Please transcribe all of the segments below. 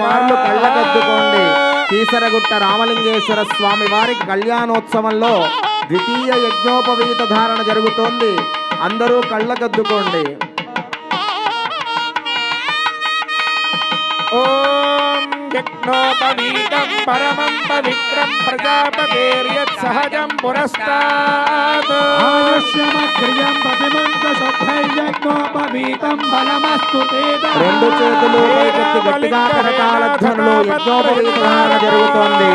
మార్లు కళ్ళకద్దుకోండి. కీసరగుట్ట రామలింగేశ్వర స్వామి వారికి కళ్యాణోత్సవంలో ద్వితీయ యజ్ఞోపవీత ధారణ జరుగుతోంది. అందరూ కళ్ళకద్దుకోండి. ఓం యజ్ఞోపవీతం పరమం పవిత్రం ప్రజాపతేర్యత్ సహజం ప్రతిమంత శుద్ధైర్యజ్ఞోపవీతం బలమస్తు రెండు చేతులు పైకెత్తి గట్టిగా కరకాల ధ్వనులు యజ్ఞోపవీత ధారణ జరుగుతోంది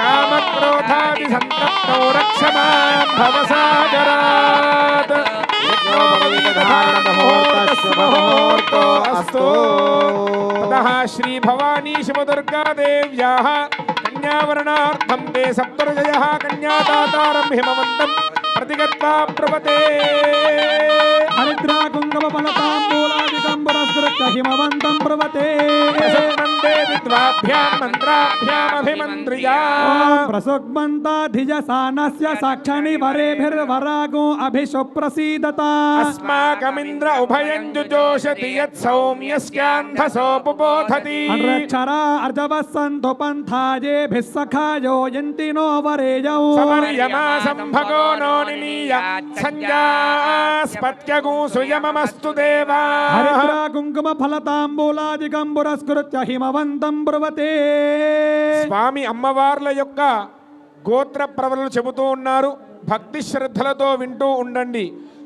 కామక్రోధాది సంతప్తో రక్షమాం భవసాగరాత్ యజ్ఞోపవీత ధారణ ముహూర్త శుభ ముహూర్తో అస్తు ततः श्रीभवानी शिवदुर्गादेव्याः कन्यावरणार्थं ते सप्तर्षयः कन्यादातारं हिमवन्तं प्रतिगत्वा प्रपते హరిద్రా కుంగమ ఫలతాంబూలాదికంబురస్కృత్య హిమవంతం ప్రవతే మంత్రాభ్యాం మంత్రాభ్యామభిమంత్రియా ప్రసుగ్మంతాధిజసానస్య సాక్షని వరేభిర్వరాగో అభిశుప్రసీదత అస్మాకమింద్ర ఉభయం జుజోషతి యత్ సౌమ్యస్కాంధసోపుబోధతి అక్షరా అర్జవస్సంతు పంథాయేభిః సఖాయో యంతి నో వరేయౌ సమర్యమా సంభగో నో నినీయ సంజాస్పత్యగు సుయమమస్తు దేవా హరిహరా కుంకుమ ఫలతాంబూలాదికం పురస్కృత్య హిమవంతం బ్రువ భగవతే. స్వామి అమ్మవార్ల యొక్క గోత్ర ప్రవలు చెబుతూ ఉన్నారు. భక్తి శ్రద్ధలతో వింటూ ఉండండి.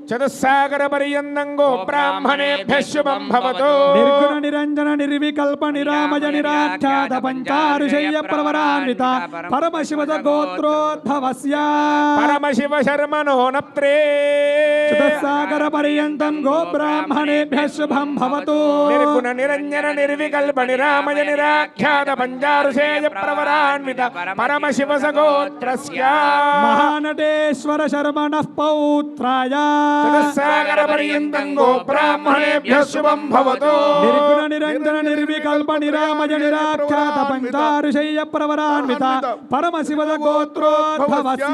చతుస్సాగర పర్యందంగో బ్రాహ్మణేభ్య శుభం భవతు. నిర్గుణ నిరంజన నిర్వికల్ప నిరామజ నిరాఖ్యాత పంచారుషయ్య ప్రవరాన్విత పరమశివద గోత్రోద్భవస్య పరమశివ శర్మణో నప్త్రే చతుస్సాగర పర్యంతం గో బ్రాహ్మణేభ్య శుభం భవతు. నిర్గుణ నిరంజన నిర్వికల్ప నిరామయ నిరాఖ్యాత పంచారుషేయ ప్రవరాన్విత పరమశివ సగోత్రస్య మహానటేశ్వర శర్మణ పౌత్రాయ. చతుస్సాగర పర్యంతం గో బ్రాహ్మణేభ్య శుభం భవతు. నిర్గుణ నిరంజన నిర్వికల్ప నిరామజ నిరాఖ్యాత పంచారుషయ్య ప్రవరాన్విత పరమశివద గోత్రోద్భవస్య.